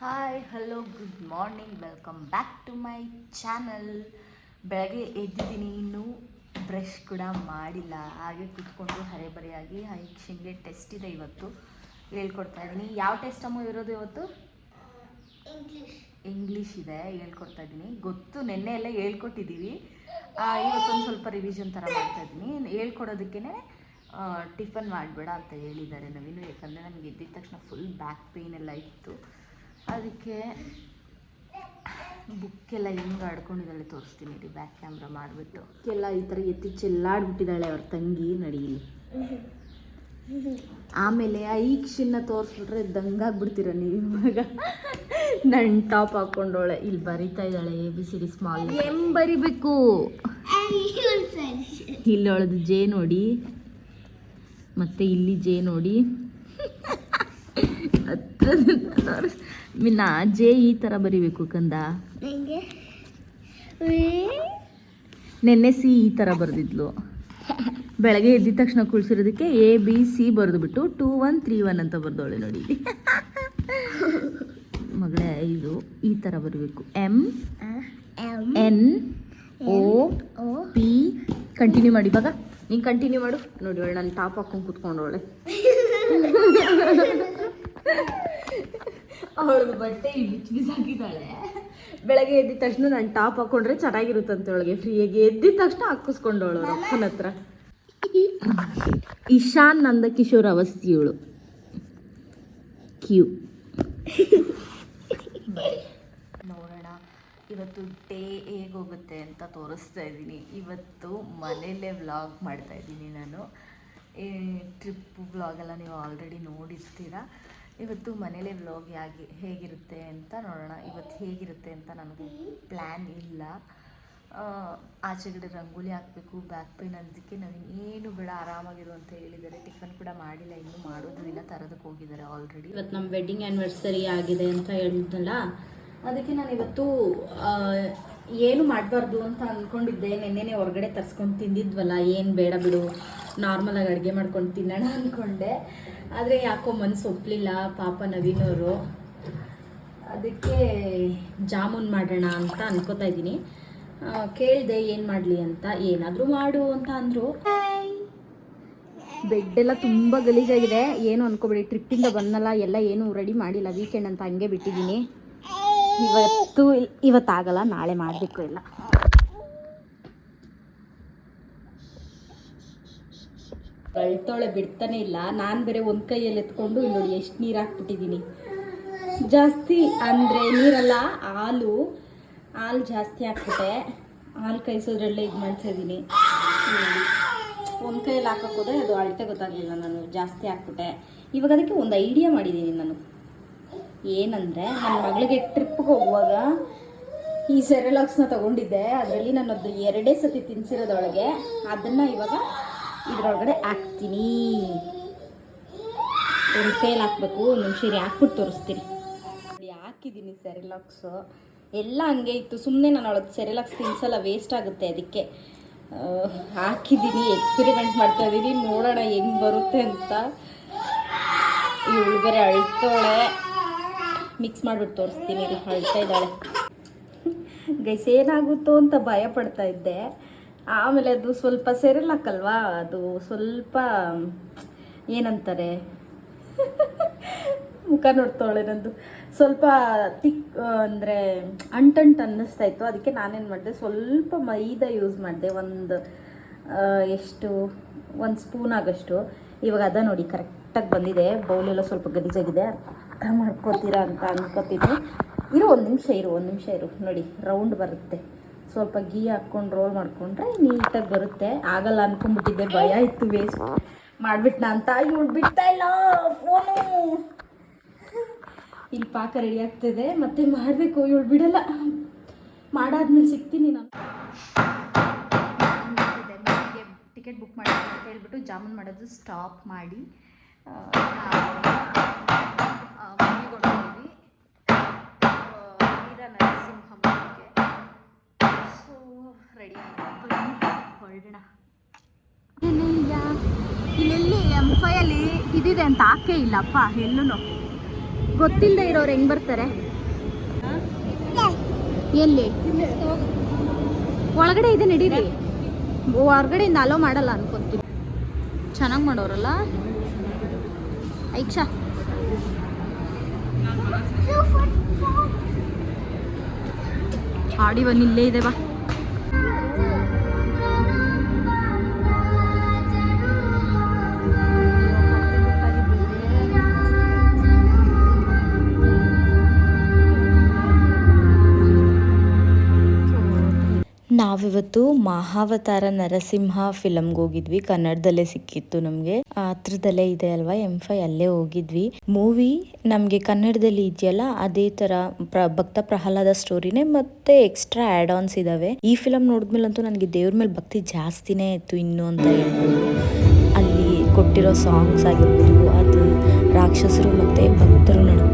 Hi hello good morning welcome back to my channel ಬೆಳಗ್ಗೆ ಎದ್ದಿದ್ದೀನಿ ಇನ್ನೂ ಬ್ರಷ್ ಕೂಡ ಮಾಡಿಲ್ಲ. ಹಾಗೆ ಕುತ್ಕೊಂಡು ಹರೆಬರೆಯಾಗಿ ಹೈಕ್ಷನ್ಗೆ ಟೆಸ್ಟ್ ಇದೆ ಇವತ್ತು. ಹೇಳ್ಕೊಡ್ತಾ ಇದ್ದೀನಿ. ಯಾವ ಟೆಸ್ಟ್ ಅಮ್ಮ ಇರೋದು ಇವತ್ತು? ಇಂಗ್ಲೀಷ್ ಇದೆ ಹೇಳ್ಕೊಡ್ತಾ ಇದ್ದೀನಿ. ಗೊತ್ತು ನಿನ್ನೆ ಎಲ್ಲ ಹೇಳ್ಕೊಟ್ಟಿದ್ದೀವಿ. ಇವತ್ತೊಂದು ಸ್ವಲ್ಪ ರಿವಿಷನ್ ಥರ ಮಾಡ್ತಾ ಇದ್ದೀನಿ. ಹೇಳ್ಕೊಡೋದಕ್ಕೇ ಟಿಫನ್ ಮಾಡಬೇಡ ಅಂತ ಹೇಳಿದ್ದಾರೆ ನವೀನು. ಯಾಕಂದರೆ ನನಗೆ ಎದ್ದಿದ ತಕ್ಷಣ ಫುಲ್ ಬ್ಯಾಕ್ ಪೇಯ್ನ್ ಎಲ್ಲ ಇತ್ತು. ಅದಕ್ಕೆ ಬುಕ್ಕೆಲ್ಲ ಹೆಂಗೆ ಆಡ್ಕೊಂಡಿದ್ದಾಳೆ, ತೋರಿಸ್ತೀನಿ ರೀ ಬ್ಯಾಕ್ ಕ್ಯಾಮ್ರಾ ಮಾಡಿಬಿಟ್ಟು. ಎಲ್ಲ ಈ ಥರ ಎತ್ತಿ ಚೆಲ್ಲಾಡ್ಬಿಟ್ಟಿದ್ದಾಳೆ ಅವ್ರ ತಂಗಿ ನಡೀಲಿ. ಆಮೇಲೆ ಐಕ್ಷಿನ್ನ ತೋರಿಸ್ಬಿಟ್ರೆ ದಂಗಾಗ್ಬಿಡ್ತೀರ ನೀವು ಇವಾಗ? ನನ್ನ ಟಾಪ್ ಹಾಕೊಂಡೋಳೆ. ಇಲ್ಲಿ ಬರಿತಾ ಇದ್ದಾಳೆ A B C D small M ಬರಿಬೇಕು? ಇಲ್ಲಿ ಅವಳದು ಜೆ ನೋಡಿ. ಮತ್ತೆ ಇಲ್ಲಿ ಜೆ ನೋಡಿ. ಮಿನ್ನ ಜೆ ಈ ಥರ ಬರಿಬೇಕು ಕಂದ. ನೆನ್ನೆ ಸಿ ಈ ಥರ ಬರೆದಿದ್ಲು. ಬೆಳಗ್ಗೆ ಎದ್ದಿದ ತಕ್ಷಣ ಕುಳಿಸಿರೋದಕ್ಕೆ ಎ ಬಿ ಸಿ ಬರೆದುಬಿಟ್ಟು ಟೂ ಒನ್ ತ್ರೀ ಒನ್ ಅಂತ ಬರ್ದವಳೆ ನೋಡಿ. ಮಗಳೇ ಇದು ಈ ಥರ ಬರಬೇಕು. M N O P continue ಮಾಡಿ ಇವಾಗ. ನೀನು ಕಂಟಿನ್ಯೂ ಮಾಡು. ನೋಡಿ ಅವಳು ನಾನು ಟಾಪ್ ಹಾಕೊಂಡು ಕೂತ್ಕೊಂಡವಳೆ. ಅವಳದು ಬಟ್ಟೆ ಬಿಚ್ಚಿ ಬಿಸಾಕಿದ್ದಾಳೆ ಬೆಳಗ್ಗೆ ಎದ್ದಿದ ತಕ್ಷಣ ನಾನು ಟಾಪ್ ಹಾಕೊಂಡ್ರೆ ಚೆನ್ನಾಗಿರುತ್ತಂತೆ ಅವಳಿಗೆ ಫ್ರೀಯಾಗಿ ಎದ್ದಿದ ತಕ್ಷಣ ಹಾಕಿಸ್ಕೊಂಡವಳು ಅಪ್ಪನ ಹತ್ರ. ಇಶಾನ್ ನಂದ ಕಿಶೋರ್ ಅವಸ್ಥಿ ಇವಳು ಕ್ಯೂ ನೋಡೋಣ, ಇವತ್ತು ಡೇ ಹೋಗುತ್ತೆ ಅಂತ ತೋರಿಸ್ತಾ ಇದ್ದೀನಿ. ಇವತ್ತು ಮನೆಯಲ್ಲೇ ವ್ಲಾಗ್ ಮಾಡ್ತಾ ಇದ್ದೀನಿ ನಾನು. ಟ್ರಿಪ್ ವ್ಲಾಗೆಲ್ಲ ನೀವು ಆಲ್ರೆಡಿ ನೋಡಿರ್ತೀರ? ಇವತ್ತು ಮನೇಲೆ ವ್ಲಾಗ್ ಯಾಗಿ, ಹೇಗಿರುತ್ತೆ ಅಂತ ನೋಡೋಣ. ಇವತ್ತು ಹೇಗಿರುತ್ತೆ ಅಂತ ನನಗೆ ಪ್ಲ್ಯಾನ್ ಇಲ್ಲ. ಆಚೆಗಡೆ ರಂಗೋಲಿ ಹಾಕಬೇಕು ಬ್ಯಾಕ್ ಪೇನ್ ಅದಕ್ಕೆ ನಾವು ಏನು ಬೇಡ, ಆರಾಮಾಗಿರು ಅಂತ ಹೇಳಿದ್ದಾರೆ. ಟಿಫನ್ ಕೂಡ ಮಾಡಿಲ್ಲ, ಇನ್ನೂ ಮಾಡೋದು ಇಲ್ಲ ತರೋದಕ್ಕೆ ಹೋಗಿದ್ದಾರೆ ಆಲ್ರೆಡಿ ಇವತ್ತು ನಮ್ಮ ವೆಡ್ಡಿಂಗ್ ಆ್ಯನಿವರ್ಸರಿ ಆಗಿದೆ ಅಂತ ಹೇಳಿದ್ನಲ್ಲ? ಅದಕ್ಕೆ ನಾನು ಇವತ್ತು ಏನು ಮಾಡಬಾರ್ದು ಅಂತ ಅಂದ್ಕೊಂಡಿದ್ದೆ ನೆನ್ನೆನೆ ಹೊರಗಡೆ ತರಿಸ್ಕೊಂಡು ತಿಂದಿದ್ವಲ್ಲ, ಏನು ಬೇಡ ಬಿಡು. ನಾರ್ಮಲಾಗಿ ಅಡುಗೆ ಮಾಡ್ಕೊಂಡು ತಿನ್ನೋಣ ಅಂದ್ಕೊಂಡೆ ಆದರೆ ಯಾಕೋ ಮನಸ್ಸು ಒಪ್ಪಲಿಲ್ಲ ಪಾಪ ನವೀನವರು ಅದಕ್ಕೆ ಜಾಮೂನ್ ಮಾಡೋಣ ಅಂತ ಅನ್ಕೋತಾ ಇದ್ದೀನಿ. ಕೇಳಿದೆ ಏನು ಮಾಡಲಿ ಅಂತ, ಏನಾದರೂ ಮಾಡು ಅಂತ ಅಂದರು. ಬೆಡ್ ಎಲ್ಲ ತುಂಬ ಗಲೀಜಾಗಿದೆ. ಏನು ಅನ್ಕೋಬೇಡಿ ಟ್ರಿಪ್ಪಿಂದ ಬಂದಲ್ಲ ಎಲ್ಲ ಏನು ರೆಡಿ ಮಾಡಿಲ್ಲ. ವೀಕೆಂಡ್ ಅಂತ ಹಂಗೆ ಬಿಟ್ಟಿದ್ದೀನಿ. ಇವತ್ತು ಇವತ್ತಾಗಲ್ಲ, ನಾಳೆ ಮಾಡಬೇಕು ಎಲ್ಲ. ಅಳ್ತಾಳೆ ಬಿಡ್ತಾನೆ ಇಲ್ಲ. ನಾನು ಬೇರೆ ಒಂದು ಕೈಯಲ್ಲಿ ಎತ್ಕೊಂಡು ಇಲ್ಲಿ ನೋಡಿ ಎಷ್ಟು ನೀರು ಹಾಕ್ಬಿಟ್ಟಿದ್ದೀನಿ ಜಾಸ್ತಿ ಅಂದರೆ ನೀರಲ್ಲ, ಹಾಲು. ಹಾಲು ಜಾಸ್ತಿ ಹಾಕ್ಬಿಟ್ಟೆ. ಹಾಲು ಕಾಯಿಸೋದ್ರಲ್ಲೇ ಇದು ಮಾಡ್ತಾಯಿದ್ದೀನಿ ಒಂದು ಕೈಯಲ್ಲಿ ಹಾಕೋಕ್ಕೋದ್ರೆ ಅದು ಅಳತೆ ಗೊತ್ತಾಗಲಿಲ್ಲ ನಾನು, ಜಾಸ್ತಿ ಹಾಕ್ಬಿಟ್ಟೆ. ಇವಾಗ ಅದಕ್ಕೆ ಒಂದು ಐಡಿಯಾ ಮಾಡಿದ್ದೀನಿ ನಾನು. ಏನಂದರೆ ನನ್ನ ಮಗಳಿಗೆ ಟ್ರಿಪ್ಗೆ ಹೋಗುವಾಗ ಈ ಸೆರೆಲಾಕ್ಸ್ನ ತಗೊಂಡಿದ್ದೆ. ಅದರಲ್ಲಿ ನಾನು ಅದು ಎರಡೇ ಸತಿ ತಿನ್ಸಿರೋದೊಳಗೆ ಅದನ್ನು ಇವಾಗ ಇದ್ರೊಳಗಡೆ ಹಾಕ್ತೀನಿ. ಒಂದು ಫೇಲ್ ಹಾಕ್ಬೇಕು, ಒಂದು ನಿಮಿಷ ಇರಿ ಹಾಕ್ಬಿಟ್ಟು ತೋರಿಸ್ತೀನಿ. ಹಾಕಿದ್ದೀನಿ ಸೆರೆಲಾಕ್ಸು. ಎಲ್ಲ ಹಂಗೆ ಇತ್ತು. ಸುಮ್ಮನೆ ನಾನು ಅವಳದ್ದು ಸೆರೆಲಾಕ್ಸ್ ತಿನ್ಸಲ್ಲ ವೇಸ್ಟ್ ಆಗುತ್ತೆ ಅದಕ್ಕೆ. ಹಾಕಿದ್ದೀನಿ ಎಕ್ಸ್ಪೆರಿಮೆಂಟ್ ಮಾಡ್ತಾ ಇದ್ದೀನಿ ನೋಡೋಣ ಹೆಂಗೆ ಬರುತ್ತೆ ಅಂತ. ಇವಳು ಬೇರೆ ಅಳ್ತೋಳೆ. ಮಿಕ್ಸ್ ಮಾಡಿಬಿಟ್ಟು ತೋರಿಸ್ತೀನಿ. ಇದು ಅಳ್ತಾ ಇದ್ದಾಳೆ. ಗೈಸ್, ಏನಾಗುತ್ತೋ ಅಂತ ಭಯ ಪಡ್ತಾ ಇದ್ದೆ. ಆಮೇಲೆ ಅದು ಸ್ವಲ್ಪ ಸೆರೆಲಾಕಲ್ವಾ ಅದು ಸ್ವಲ್ಪ, ಏನಂತಾರೆ? ಮುಖ ನೋಡ್ತಾಳೆ ನಂದು. ಸ್ವಲ್ಪ ತಿಕ್ ಅಂದರೆ ಅಂಟಂಟು ಅನ್ನಿಸ್ತಾ ಇತ್ತು. ಅದಕ್ಕೆ ನಾನೇನು ಮಾಡಿದೆ, ಸ್ವಲ್ಪ ಮೈದಾ ಯೂಸ್ ಮಾಡಿದೆ. ಒಂದು ಎಷ್ಟು, ಒಂದು ಸ್ಪೂನ್ ಆಗಷ್ಟು. ಇವಾಗ ಅದ ನೋಡಿ ಕರೆಕ್ಟಾಗಿ ಬಂದಿದೆ. ಬೌಲೆಲ್ಲ ಸ್ವಲ್ಪ ಗಲೀಜಾಗಿದೆ. ಅರ್ಥ ಮಾಡ್ಕೋತೀರಾ ಅಂತ ಅನ್ಕೋತೀನಿ. ಇರು, ಒಂದು ನಿಮಿಷ ಇರು, ಒಂದು ನಿಮಿಷ ಇರು. ನೋಡಿ ರೌಂಡ್ ಬರುತ್ತೆ. ಸ್ವಲ್ಪ ಗೀ ಹಾಕ್ಕೊಂಡು ರೋಲ್ ಮಾಡಿಕೊಂಡ್ರೆ ನೀಟಾಗಿ ಬರುತ್ತೆ. ಆಗಲ್ಲ ಅನ್ಕೊಂಡ್ಬಿಟ್ಟಿದ್ದೆ, ಭಯ ಇತ್ತು ವೇಸ್ಟ್ ಮಾಡ್ಬಿಟ್ನ ಅಂತ ಇವಳು ಬಿಡ್ತಾ ಇಲ್ಲ ಫೋನು ಇಲ್ಲಿ ಪಾಕ ರೆಡಿ ಆಗ್ತಿದೆ, ಮತ್ತೆ ಮಾಡಬೇಕು, ಇವಳು ಬಿಡಲ್ಲ. ಮಾಡಾದ್ಮೇಲೆ ಸಿಗ್ತೀನಿ ನಾನು. ಟಿಕೆಟ್ ಬುಕ್ ಮಾಡಿ ಅಂತ ಹೇಳ್ಬಿಟ್ಟು ಜಾಮೂನ್ ಮಾಡೋದು ಸ್ಟಾಪ್ ಮಾಡಿ ಮನೆಗೆ ಹೊರಟಿದ್ದೀವಿ ವೀರ ನರಸಿಂಹ ಸೊ ರೆಡಿ ಹೊರಡೋಣ ಇಲ್ಲೆಲ್ಲಿ ಎಂ ಇದಿದೆ ಅಂತ ಆಕೆ ಇಲ್ಲಪ್ಪ ಎಲ್ಲೂ ಗೊತ್ತಿಲ್ಲದೆ ಇರೋರು ಹೆಂಗೆ ಬರ್ತಾರೆ ಎಲ್ಲಿ ಒಳಗಡೆ ಇದೆ ನಡೀರಿ ಹೊರಗಡೆಯಿಂದ ಅಲೋ ಮಾಡಲ್ಲ ಅನ್ಕೊಂತೀನಿ ಚೆನ್ನಾಗಿ ಮಾಡೋರಲ್ಲ ಐಕ್ಷಾ ಆಡಿ ಬನ್ನಿ ಇಲ್ಲೇ ಇದೆ ಬಾ ನಾವಿವತ್ತು ಮಹಾವತಾರ ನರಸಿಂಹ ಫಿಲಮ್ಗೆ ಹೋಗಿದ್ವಿ. ಕನ್ನಡದಲ್ಲೇ ಸಿಕ್ಕಿತ್ತು ನಮಗೆ. ಹತ್ರದಲ್ಲೇ ಇದೆ ಅಲ್ವಾ? ಎಂ ಫೈ ಅಲ್ಲೇ ಹೋಗಿದ್ವಿ. ಮೂವಿ ನಮಗೆ ಕನ್ನಡದಲ್ಲಿ ಇದೆಯಲ್ಲ, ಅದೇ ತರ ಭಕ್ತ ಪ್ರಹ್ಲಾದ ಸ್ಟೋರಿನೇ ಮತ್ತೆ ಎಕ್ಸ್ಟ್ರಾ ಆಡ್ ಆನ್ಸ್ ಇದಾವೆ. ಈ ಫಿಲಮ್ ನೋಡಿದ್ಮೇಲಂತೂ ನನಗೆ ದೇವ್ರ ಮೇಲೆ ಭಕ್ತಿ ಜಾಸ್ತಿನೇ ಇತ್ತು ಇನ್ನು ಅಂತ ಹೇಳ್ಬೋದು. ಅಲ್ಲಿ ಕೊಟ್ಟಿರೋ ಸಾಂಗ್ಸ್ ಆಗಿರ್ಬೋದು, ಅದು ರಾಕ್ಷಸರು ಮತ್ತೆ ಭಕ್ತರು ತುಂಬ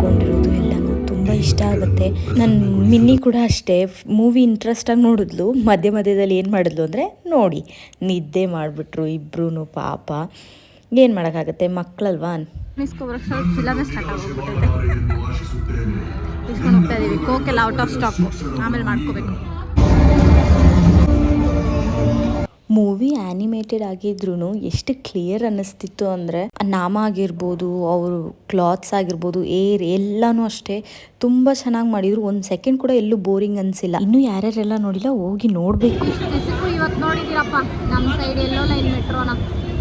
ಇಷ್ಟ ಆಗುತ್ತೆ. ನನ್ನ ಮಿನ್ನಿ ಕೂಡ ಅಷ್ಟೇ. ಮೂವಿ ಇಂಟ್ರೆಸ್ಟಾಗಿ ನೋಡಿದ್ಲು. ಮಧ್ಯ ಮಧ್ಯದಲ್ಲಿ ಏನು ಮಾಡಿದ್ಲು ಅಂದರೆ ನೋಡಿ. ನಿದ್ದೆ ಮಾಡಿಬಿಟ್ರು ಇಬ್ಬರೂ ಪಾಪ. ಏನು ಮಾಡೋಕ್ಕಾಗತ್ತೆ? ಮಕ್ಕಳಲ್ವಾ ಕೋಕೆಲ್ಲ ಔಟ್ ಆಫ್ ಸ್ಟಾಕ್ ಆಮೇಲೆ ಮಾಡ್ಕೋಬೇಕು. ಮೂವಿ ಆ್ಯನಿಮೇಟೆಡ್ ಆಗಿದ್ರು ಎಷ್ಟು ಕ್ಲಿಯರ್ ಅನ್ನಿಸ್ತಿತ್ತು ಅಂದರೆ ನಾಮ ಆಗಿರ್ಬೋದು ಅವರು ಕ್ಲಾತ್ಸ್ ಆಗಿರ್ಬೋದು ಏರ್ ಎಲ್ಲನೂ ಅಷ್ಟೇ ತುಂಬ ಚೆನ್ನಾಗಿ ಮಾಡಿದ್ರು. ಒಂದು ಸೆಕೆಂಡ್ ಕೂಡ ಎಲ್ಲೂ ಬೋರಿಂಗ್ ಅನಿಸಿಲ್ಲ. ಇನ್ನೂ ಯಾರ್ಯಾರೆಲ್ಲ ನೋಡಿಲ್ಲ ಹೋಗಿ ನೋಡಬೇಕು.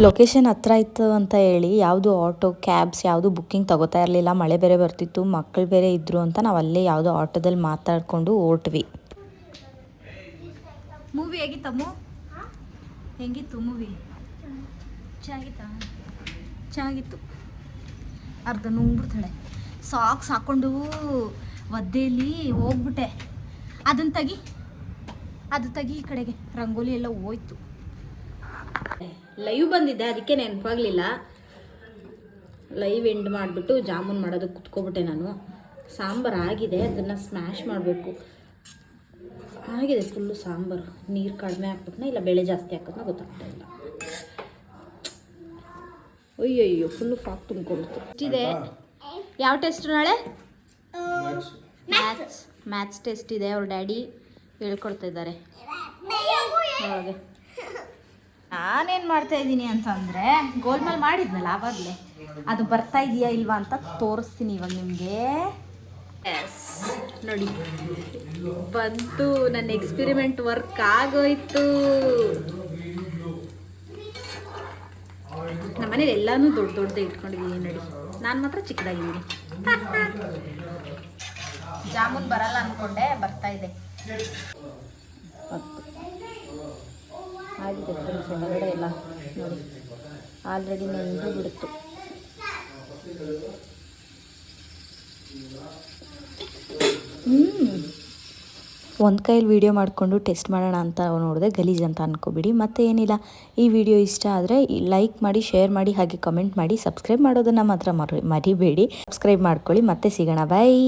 ಲೊಕೇಶನ್ ಹತ್ರ ಇತ್ತು ಅಂತ ಹೇಳಿ ಯಾವುದು ಆಟೋ ಕ್ಯಾಬ್ಸ್ ಯಾವುದು ಬುಕ್ಕಿಂಗ್ ತಗೋತಾ ಇರಲಿಲ್ಲ. ಮಳೆ ಬೇರೆ ಬರ್ತಿತ್ತು ಮಕ್ಕಳು ಬೇರೆ ಇದ್ರು ಅಂತ ನಾವು ಅಲ್ಲೇ ಯಾವುದೋ ಆಟೋದಲ್ಲಿ ಮಾತಾಡಿಕೊಂಡು ಹೊರಟ್ವಿ. ಮೂವಿ ಹೇಗಿತ್ತಮ್ಮು? ಹೆಂಗಿತ್ತು ಮೂವಿ ಚೆನ್ನಾಗಿತ್ತಾ ಚೆನ್ನಾಗಿತ್ತು ಅರ್ಧ ನುಂಗ್ಬಿಡ್ತಾಳೆ. ಸಾಕ್ಸ್ ಹಾಕ್ಕೊಂಡು ಒದ್ದೆಯಲ್ಲಿ ಹೋಗ್ಬಿಟ್ಟೆ. ಅದನ್ನ ತೆಗಿ, ಅದು ತೆಗಿ ಈ ಕಡೆಗೆ. ರಂಗೋಲಿ ಎಲ್ಲ ಹೋಯ್ತು. ಲೈವ್ ಬಂದಿದ್ದೆ, ಅದಕ್ಕೆ ನೆನಪಾಗಲಿಲ್ಲ. ಲೈವ್ ಎಂಡ್ ಮಾಡಿಬಿಟ್ಟು ಜಾಮೂನ್ ಮಾಡೋದಕ್ಕೆ ಕುತ್ಕೊಬಿಟ್ಟೆ ನಾನು. ಸಾಂಬಾರು ಆಗಿದೆ, ಅದನ್ನು ಸ್ಮ್ಯಾಶ್ ಮಾಡಬೇಕು. ಆಗಿದೆ ಫುಲ್ಲು ಸಾಂಬಾರು. ನೀರು ಕಡಿಮೆ ಹಾಕ್ಬಿಟ್ನ ಇಲ್ಲ ಬೆಳೆ ಜಾಸ್ತಿ ಹಾಕೋದ್ನ ಗೊತ್ತಾಗ್ತಾ ಇಲ್ಲ. ಅಯ್ಯಯ್ಯೋ ಫುಲ್ಲು ಫಾಕ್ ತುಂಬ್ಕೊಬಿಡ್ತು ಇದೆ. ಯಾವ ಟೆಸ್ಟ್ ನಾಳೆ? ಮ್ಯಾಥ್ಸ್ ಮ್ಯಾಥ್ಸ್ ಟೆಸ್ಟ್ ಇದೆ ಅವ್ರ ಡ್ಯಾಡಿ ಹೇಳ್ಕೊಡ್ತಾ ಇದ್ದಾರೆ. ಹಾಗೆ. ನಾನೇನು ಮಾಡ್ತಾ ಇದ್ದೀನಿ ಅಂತಂದರೆ ಗೋಲ್ಮಾಲ್ ಮಾಡಿದ್ನಲ್ಲ ಆವಾಗಲೇ. ಅದು ಬರ್ತಾ ಇದೆಯಾ ಇಲ್ವಾ ಅಂತ ತೋರಿಸ್ತೀನಿ ಇವಾಗ ನಿಮಗೆ. ಎಸ್ ನೋಡಿ. ಬಂತು ನನ್ನ ಎಕ್ಸ್ಪಿರಿಮೆಂಟ್ ವರ್ಕ್ ಆಗೋಯ್ತು. ನಮ್ಮ ಮನೇಲಿ ಎಲ್ಲಾನು ದೊಡ್ಡ ದೊಡ್ಡದೇ ಇಟ್ಕೊಂಡಿದ್ದೀನಿ ನೋಡಿ. ನಾನು ಮಾತ್ರ ಚಿಕ್ಕದಾಗಿದ್ದೀನಿ. ಜಾಮೂನ್ ಬರಲ್ಲ ಅನ್ಕೊಂಡೆ ಬರ್ತಾ ಇದೆ. ಆಗಿದೆ ಫ್ರೆಂಡ್ಸ್ ಹೊರಗಡೆ ಎಲ್ಲ ನೋಡಿ. ಆಲ್ರೆಡಿ ನೆಂದು ಬಿಡ್ತು. ಒಂದು ಕೈಯಲ್ಲಿ ವಿಡಿಯೋ ಮಾಡಿಕೊಂಡು ಟೆಸ್ಟ್ ಮಾಡೋಣ ಅಂತ ನೋಡಿದೆ ಗಲೀಜ್ ಅಂತ ಅನ್ಕೋಬಿಡಿ. ಮತ್ತೆ ಏನಿಲ್ಲ, ಈ ವಿಡಿಯೋ ಇಷ್ಟ ಆದರೆ ಲೈಕ್ ಮಾಡಿ ಶೇರ್ ಮಾಡಿ, ಹಾಗೆ ಕಮೆಂಟ್ ಮಾಡಿ ಸಬ್ಸ್ಕ್ರೈಬ್ ಮಾಡೋದನ್ನು ಮಾತ್ರ ಮರಿ, ಮರಿಬೇಡಿ. ಸಬ್ಸ್ಕ್ರೈಬ್ ಮಾಡ್ಕೊಳ್ಳಿ. ಮತ್ತೆ ಸಿಗೋಣ. ಬಾಯ್